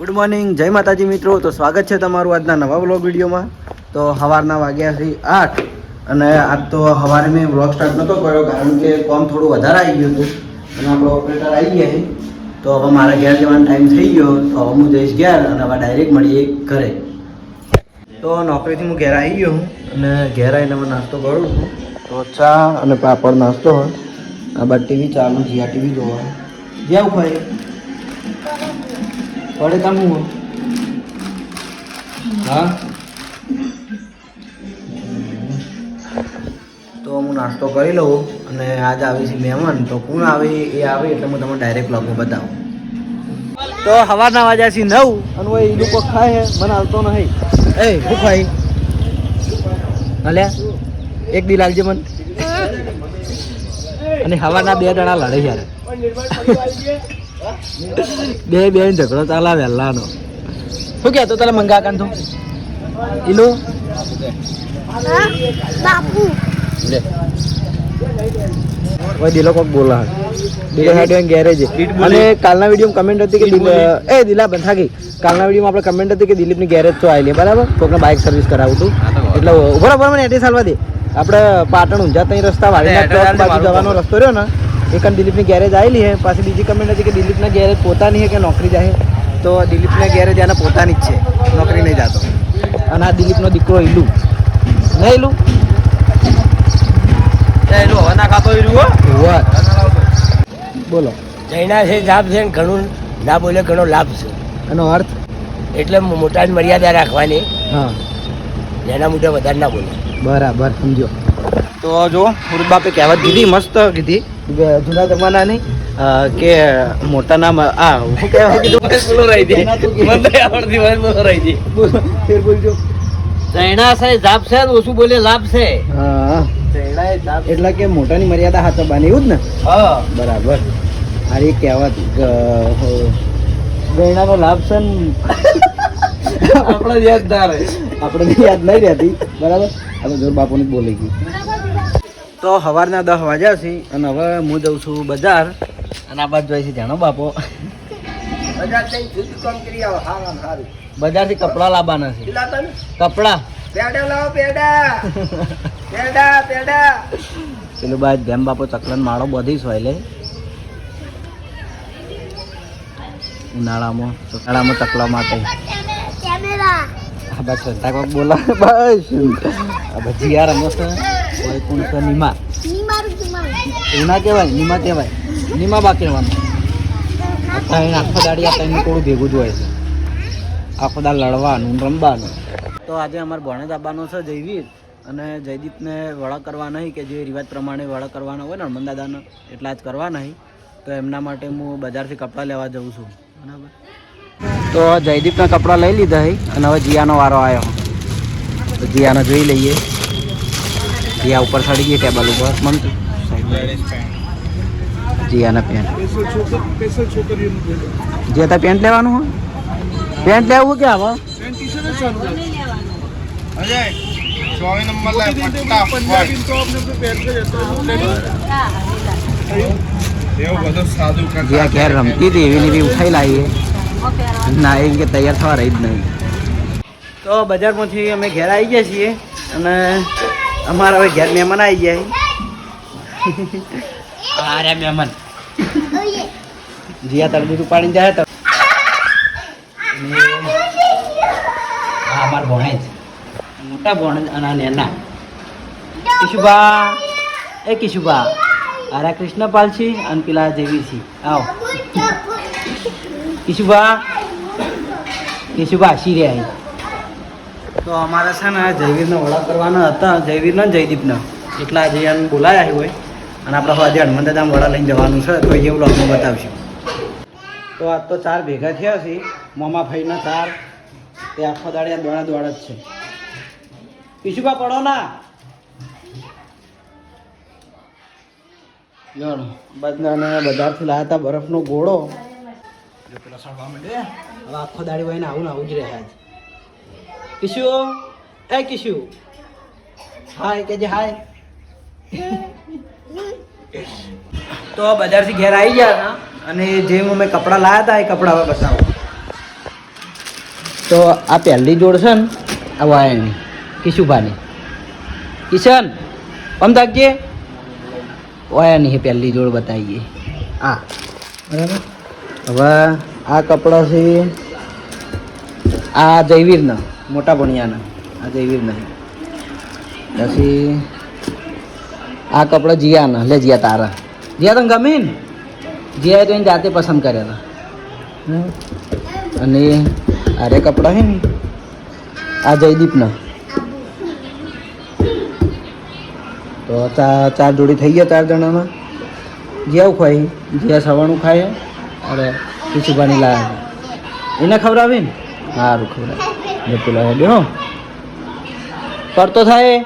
Good morning જય માતાજી મિત્રો. તો સ્વાગત છે તમારું આજના નવા વ્લોગ વિડીયોમાં. તો સવારના વાગ્યા છે આઠ અને આજ તો સવારે મેં વ્લોગ સ્ટાર્ટ નહોતો કર્યો કારણ કે કોમ થોડું વધારે આવી ગયું હતું. અને આપણો ઓપરેટર આવી ગયા તો હવે મારા ઘેર જવાનો ટાઈમ થઈ ગયો. તો હવે હું જઈશ ઘેર અને હવે ડાયરેક્ટ મળીએ ઘરે. તો નોકરીથી હું ઘેર આવી ગયો અને ઘેર આવીને હવે નાસ્તો કરું છું. તો ચા અને પાપડ નાસ્તો હોય. આ બાદ ટીવી ચાલુ જીયા ટીવી જોવા. જ્યાં ખાય પડે કામ હા? તો હું નાસ્તો કરી લઉં અને આજ આવે છે મહેમાન. તો કોણ આવે એ આવે એટલે હું તમને ડાયરેક્ટ બ્લોગમાં બતાવું. તો સવારના વાગ્યા છે નવ અને એ લોકો ખાય છે મને આવતો નહીં. એ શું ખાય? હલ્યા એક દી લાગજે મને. અને હવાના બે જણા લડે યાર. બે બે ઝઘડો ચાલા વહેલાનો શું કહેતો તારે મંગા કાન તું ઈલો? બાપુ લે. ઓય દિલો કોક બોલા દિલો હેડ એન્ડ ગેરેજ. અને કાલના વિડીયોમાં કમેન્ટ હતી કે એ દિલા બંધા ગઈ કાલના વિડીયોમાં આપણે કમેન્ટ હતી કે દિલીપની ગેરેજ તો આવેલી બરાબર? કોકને બાઇક સર્વિસ કરાવું હતું એટલે ઊભો બરાબર મને એડ્રેસ હાલવા દે. આપણે પાટણ ઊંઝા ત્યાં રસ્તા વાળીના ચોક બાજુ જવાનો રસ્તો રહ્યો ને એક દિલીપની ગેરેજ આવેલી છે. પાછી બીજી કમેન્ટ હતી કે દિલીપના ગેરેજ પોતાની છે કે નોકરી જાય તો દિલીપના ગેરેજ એના પોતાની જ છે. નોકરી નહીં જતો. અને આ દિલીપનો દીકરો ઈલુ. નહીં ઈલુ. બોલો. જૈના છે લાભ છે ને ઘણું ના બોલે ઘણો લાભ છે. એનો અર્થ? એટલે મોટાની મર્યાદા રાખવાની. હા. એના મુદ્દે વધારે ના બોલે. બરાબર સમજો. તો જો મુરબાપે કહેવત દીધી મસ્ત કીધી. જૂના જમાનાની અ, કે મોટા નામ આ શું કહેવાય બોલો, ફેર બોલજો. જૈના છે જાપ છે ઓછું બોલે લાભ છે. હા. એટલે કે મોટાની મર્યાદા હાથવાની એવું જ ને? હા. બરાબર. આ એ કહેવત ગયણાનો લાભ છે ને? આપણે યાદદાર આપણે યાદ નહીં રહેતી. બરાબર? આપણે જોર બાપુની જ બોલી ગઈ તો સવારના દસ વાગ્યા છે અને હવે હું જઉં છું બજાર અને આ બાજુ જાય છે જાણો બાપો. બજારથી કપડાં લાવવાના છે. કપડા કપડાં. પેડા લાવો પેડા. પેડા પેડા. પેલું બાદ જેમ બાપો ચકલન માળો બધી હોય લે. ઉનાળામાં ઉનાળામાં ચકલા માટે. કેમેરા. આ બસ શ્રદ્ધા કોક બોલા. બસ. આ બધી યાર રમત કોઈ કોણ છે નીમા. ની મારું તું મારું એવું ના કહેવાય? નીમા કહેવાય. નીમા બા કહેવાનું ત્રણ આખો દાડી આ ત્રણ થોડું ભેગું જ હોય છે. આખો દાડ લડવાનું રમવાનું. તો આજે અમારે ભણેજ આવવાનો છે જયવીર અને જયદીપને વડા કરવા નહીં કે જે રિવાજ પ્રમાણે વડા કરવાના હોય ને હનુમાન દાદાને એટલા જ કરવા નહીં. તો એમના માટે હું બજારથી કપડાં લેવા જઉં છું. બરાબર? તો જયદીપના કપડાં લઈ લીધા અને હવે જીયાનો વારો આવ્યો તો જીયાને જોઈ લઈએ. જીયા ઉપર ચડી ગઈ, ટેબલ ઉપર. મમતું જીયાના પેન્ટ જીયા તા પેન્ટ લેવાનું હોય? પેન્ટ લેવું કે આવા? જીયા ઘેર રમતી હતી, એવી એવી ઉઠાઈ લાવીએ ના, એમ કે તૈયાર થવા રહી જ નહીં. તો બજારમાંથી અમે ઘેર આવી ગયા છીએ અને અમારા હવે ઘેર મહેમાન આવી ગયા અરે મહેમાન. જીયા તરબૂચ પાણી જાય તો. હા અમાર ભણે જ. મોટા ભણે અને આ નેના. કિશુભા. એ કિશુભા. અરે કૃષ્ણપાલ છે અને પેલા જેવી છે. આવો. કિશુભા. કિશુભા હસી રહ્યા. તો અમારે છે ને જયવીરને વડા કરવાના હતા જયવીરને જયદીપને. એટલા જયાને બોલાયા હોય અને આપણે આજે હનુમાન દાદા વડા લઈને જવાનું છે તો એ વ્લોગમાં બતાવશું. તો આજ તો ચાર ભેગા થયા છે મામા ભાઈના ચાર. તે આખો દાડે દોડા દોડા જ છે. પીશુભા પડો ના. જોડો. બધાને બજારથી લાવ્યા હતા બરફનો ગોળો. પેલા સડવા માંડે હવે આખો દાડી ભાઈને આવું ને આવું જ રહ્યા છે. કિશુ? એ કિશુ. હાય, કે જે હાય? તો બજારથી ઘેર આવી ગયા અને જે મેં કપડાં લાવ્યા હતા એ કપડાં હવે બતાવો. તો આ પહેલી જોડ છે ને, આ વાયરની કિશુભાની. કિશન, આમ તાકજે વાયાની પહેલી જોડ બતાવીએ. આ, બરાબર? હવે આ કપડાં છે, આ જયવીરના. મોટા ભણિયાના. આ જયવીરના પછી આ કપડાં જીયાના, લે જીયા તારા. જીયા તને ગમે ને? જીયાએ તો જાતે પસંદ કર્યા હતા અને અરે કપડાં છે ને? આ જયદીપના. તો ચાર ચાર જોડી થઈ ગયા ચાર જણાના જ્યાં ખવાય જ્યાં સવાણું ખાય. અરે ખીચુભાની લાવે એને ખવડાવી ને? સારું ખવડાવે. એ પેલા હેડે હો કરતો થાય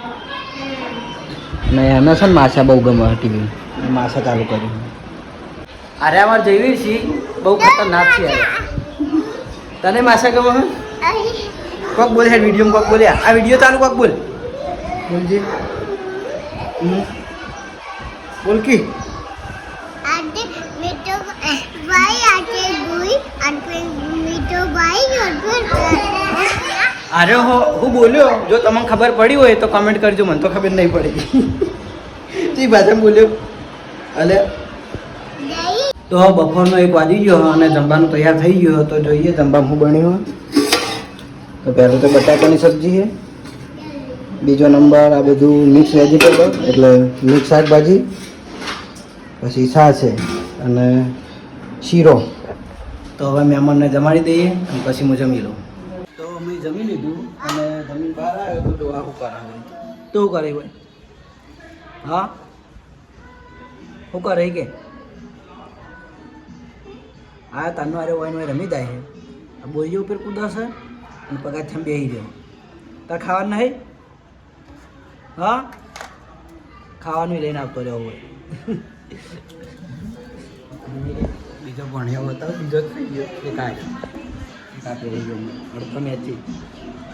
ને એને છે ને માછા બહુ ગમે ટીવી માછા ચાલુ કર્યું અરે અમાર જઈએ છીએ બહુ ખતરનાક છે તને માછા ગમે હે? કોક બોલ હેડ વીડિયો કોક બોલ્યા આ વીડિયો ચાલુ કોક બોલ. બોલજી. બોલ કી આજે મીઠો ભાઈ આજે ગુઈ અને મીઠો ભાઈ અને અરે હો, હું બોલ્યો, જો તમને ખબર પડી હોય તો કમેન્ટ કરજો, મને તો ખબર નહીં પડી. જી ભાષા બોલ્યો. અલે. તો બપોરનો એક વાગી ગયો અને જમવાનું તૈયાર થઈ ગયો તો જોઈએ જમવાનું હું બન્યું તો પહેલું તો બટાકાની સબ્જી છે. બીજો નંબર આ બધું મિક્સ વેજીટેબલ એટલે મિક્સ શાકભાજી. પછી છાશ છે અને શીરો. તો હવે મહેમાનને જમાડી દઈએ અને પછી હું જમી લઉં. તો જમી લીધું અને જમીન બહાર આવ્યો તો આ શું આવે તો કરે ભાઈ હા? શું કરે કે? આ તાનો અરે વાઈન વાઈ રમી જાય આ બોઈઓ ઉપર કૂદાશે અને પગાર થમ બેસી ગયો તાર ખાવાનું નહીં? હા? ખાવાનું લઈને આવતો રહ્યો હોય. બીજો ભણ્યો હતો બીજો થઈ ગયો. એ આ પહેરી ગયો અડધો મેચી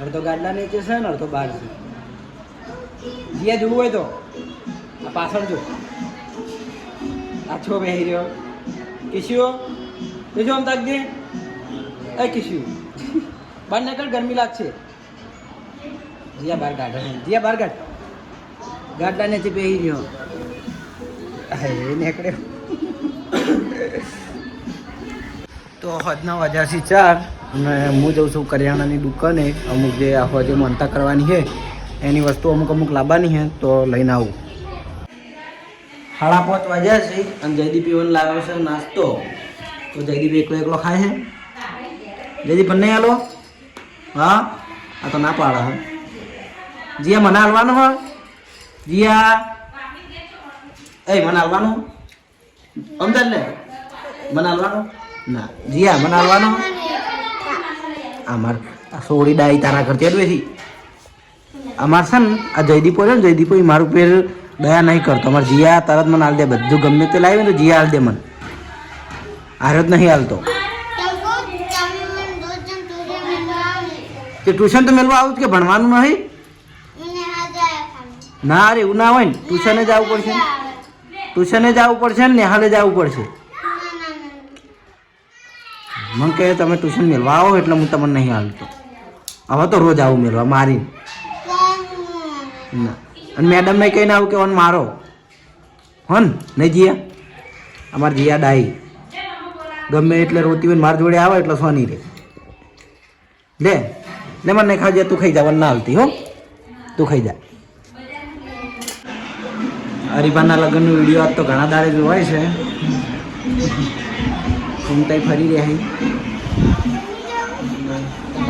અડધો ગાડલા નીચે છે ને, અડધો બહાર છે. જે જોવું હોય તો. આ પાછળ જો. આછો પહેરી રહ્યો. કિસ્યો? કિશ્યો આમ તાકજે એ કિસ્યું. બહાર નીકળ ગરમી લાગશે. જીયા બહાર કાઢે જીયા બહાર કાઢ ગાડલા નીચે બેસી રહ્યો. એ નીકળ્યો. તો હદના વાગ્યાથી ચાર. અને હું જઉં છું કરિયાણાની દુકાને. અમુક જે આખો જે મનતા કરવાની છે, એની વસ્તુ અમુક અમુક લાવવાની છે, તો લઈને આવું. સાડા પાંચ વાગ્યા છે અને જયદીપ ઇવન લાવ્યો છે નાસ્તો. તો જયદીપ એકલો એકલો ખાય છે. જયદીપ નહીં હાલો. હા? આ તો ના પાડે હે. જીયા, મને હાલવાનું હોય જીયા. એ, મને હાલવાનું. સમજાય ને? મને હાલવાનું? ના. જીયા, મને હાલવાનું અમાર સોળી ડાઈ તારા કરતી બેસી. અમાર છે ને, આ જયદીપો છે ને, જયદીપ હોય મારું પેર દયા નહીં કરતો. અમારે જીયા તરત મને હાલ દે, બધું ગમે તે લાવી તો જીયા હાલ દે મને. આરત નહીં હાલતો. કે ટ્યુશન તો મેળવા આવું જ કે ભણવાનું નહીં? ના રે, એવું ના હોય ને. ટ્યુશને જવું પડશે ટ્યુશને ટ્યુશને જવું પડશે ને, નિહાલે આવવું પડશે. મને કહે, તમે ટ્યુશન મેળવા આવો એટલે હું તમને નહીં હાલતો. હવે તો રોજ આવું મેળવા, મારી. ના. અને મેડમને કહીને આવું કે ઓન મારો. હોન, નહીં જીયા? અમારે જીયા ડાઈ ગમે એટલે રોતી હોય મારા જોડે આવે એટલે સોની રે. લે લે, મને નહીં ખાજે, તું ખાઈ જા ના હાલતી, હો. તું ખાઈ જા. હરિભાના લગ્નનો વીડિયો આજ તો ઘણા દાડે જોવાય છે. ઘૂમતાઈ ફરી રહ્યા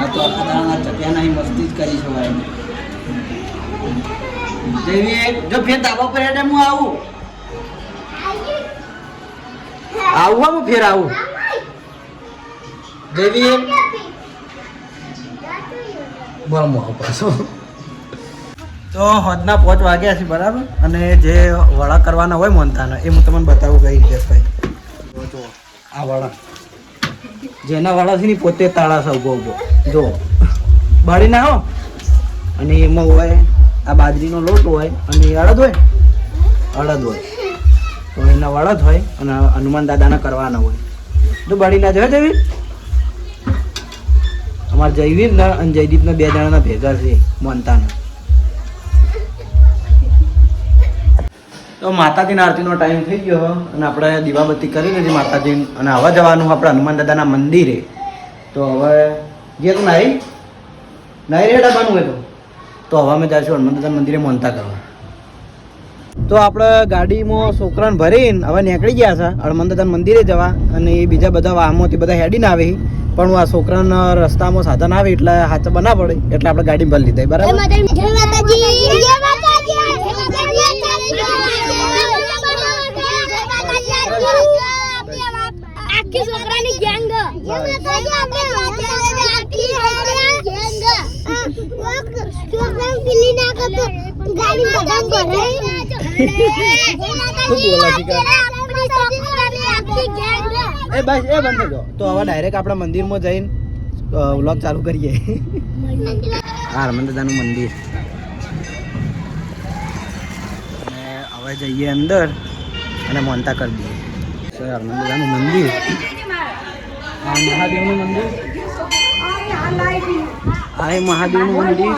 આ તો આખા દાડાના ચટિયાના મસ્તી જ કરી સવારે જેવી જો ફેર ધાબા પર હેડે હું આવું? આવું હા હું ફેર આવું? જેવી બોલ મોહ પાછો. તો હોદના પાંચ વાગ્યા છે બરાબર? અને જે વડા કરવાના હોય મોનતાના એ હું તમને બતાવું કઈ રીતે જો. આ વાળા. જેના વાળા છે ને પોતે તાળા છે ઊભો ઊભો. જો. બાળી ના અને એમાં હોય, આ બાજરીનો લોટ હોય અને અડદ હોય. અડદ હોય. તો એના વળદ હોય અને હનુમાન દાદાના કરવાના હોય. તો બાળી ના જોયો દેવી અમારા જયવીર ને અને જયદીપના બે જણાના ભેગા છે, મોનતાના. તો માતાજીના આરતીનો ટાઈમ થઈ ગયો અને આપણે દીવાબત્તી કરી લીધી માતાજી અને હવે જવાનું આપણે હનુમાન દાદાના મંદિરે. તો હવે જે તું નાઈ નાઈ રેડા બનવું હોય તો? હવે અમે જઈશું હનુમાન દાદા મંદિરે મોનતા કરવા. તો આપણે ગાડીમાં છોકરાને ભરીને હવે નીકળી ગયા છે હનુમાન દાદા મંદિરે જવા અને એ બીજા બધા વાહનોથી બધા હેડીને આવે પણ હું આ છોકરાના રસ્તામાં સાધન આવે એટલે હાથ બના પડે એટલે આપણે ગાડી ભરી લીધી, બરાબર જય માતાજી જય માતાજી આખી છોકરાની ગેંગ જય માતાજી આપણે આખી છોકરાની ગેંગ છોકરા કિલ્લી ના કરતો ગાડી બધા ભરે શું બોલે છે કે? આખી ગેંગ એ બસ એ બંધ જો તો હવે ડાયરેક્ટ આપણા મંદિરમાં જઈને વ્લોગ ચાલુ કરીએ. હા હનુમાન દાદાનું મંદિર. અને હવે જઈએ અંદર અને મોનતા કરી દઈએ. હનુમાન મંદિર. આ મહાદેવનું મંદિર? આ એ મહાદેવનું મંદિર.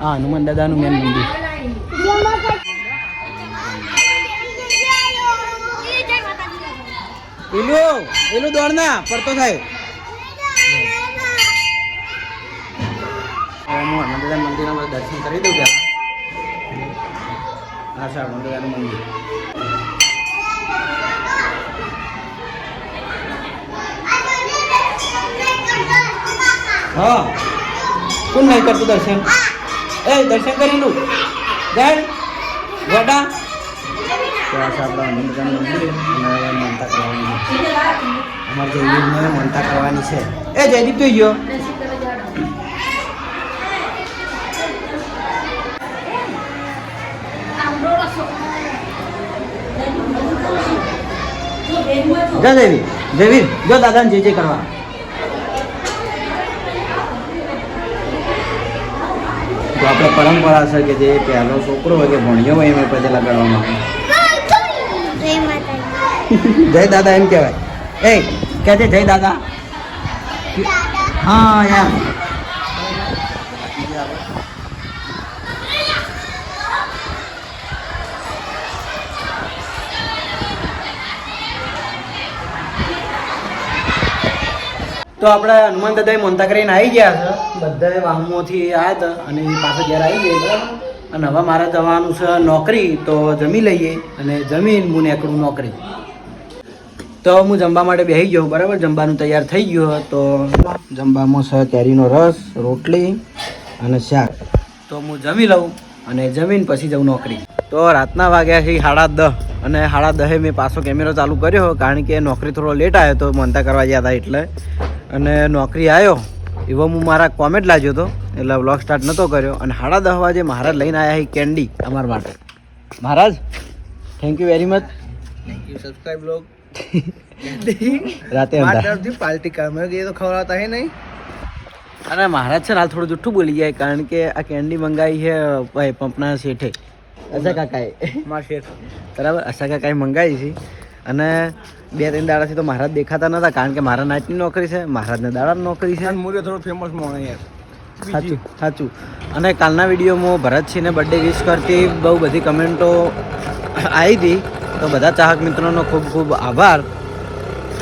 હા, હનુમાન દાદાનું મેન મંદિર. પેલું પેલું દોડના, પડતો થાય. હું હનુમાન દાદા મંદિરના દર્શન કરી દઉં સર હનુમાન દાદાનું મંદિર. હા. કોણ નહીં કરતું દર્શન? એ દર્શન કરી લું. જાય. વડા. માનતા કરવાની. છે અમારે જયદીપને માનતા કરવાની છે. એ જયદીપ તો ગયો. જા જયવીર. દેવી જો દાદાને જે જે કરવા. આપણે પરંપરા છે કે જે પહેલો છોકરો હોય કે ભણ્યો હોય એમ પછી લગાડવામાં આવે. જય દાદા એમ કહેવાય. એ કહે છે જય દાદા. હા યાર. તો આપણે હનુમાન દાદાએ મોનતા કરીને આવી ગયા છે. બધાએ વાહનોથી આવ્યા હતા અને પાછા ઘેર આવી ગયા. અને હવે મારે જવાનું છે નોકરી, તો જમી લઈએ અને જમીન હું નેકડું નોકરી. તો હું જમવા માટે બેસી ગયો, બરાબર? જમવાનું તૈયાર થઈ ગયું તો જમવામાં છે કેરીનો રસ, રોટલી અને શાક. તો હું જમી લઉં અને જમીન પછી જઉં નોકરી. તો રાતના વાગ્યા છે સાડા દહ અને સાડા દહે મેં પાછો કેમેરો ચાલુ કર્યો, કારણ કે નોકરી થોડો લેટ આવ્યો તો મનતા કરવા ગયા હતા એટલે. અને નોકરી આવ્યો એવો હું મારા કોમેન્ટ લાગ્યો હતો એટલે વ્લોગ સ્ટાર્ટ નહોતો કર્યો. અને હાડા દસ વાગે મહારાજ લઈને આવ્યા છે કેન્ડી અમારા માટે. Maharaj thank you very much thank you subscribe log રાતે અંધારથી પાર્ટી કામ એ તો ખવડાવતા હે નહીં. અરે મહારાજ છે હાલ થોડું જુઠ્ઠું બોલી જાય કારણ કે આ કેન્ડી મંગાવી છે ભાઈ પંપના શેઠે. અસા કાકાએ. મારા શેઠ. બરાબર અસા કાકાએ મંગાવી છે. અને બે ત્રણ દાડાથી તો મહારાજ દેખાતા નતા કારણ કે મારા નાચની નોકરી છે મહારાજને દાડા નોકરી છે. મૂર્ય થોડો ફેમસ મોણે યાર. સાચું સાચું. અને કાલના વિડીયોમાં ભરતસિંહને બર્થડે વિશ કરતી બહુ બધી કમેન્ટો આવી હતી. તો બધા ચાહક મિત્રોનો ખૂબ ખૂબ આભાર.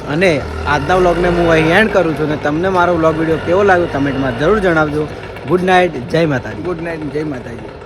અને આજના વ્લોગને હું અહીં એન્ડ કરું છું અને તમને મારો વ્લોગ વીડિયો કેવો લાગ્યો કમેન્ટમાં જરૂર જણાવજો. ગુડ નાઇટ જય માતાજી. ગુડ નાઇટ જય માતાજી.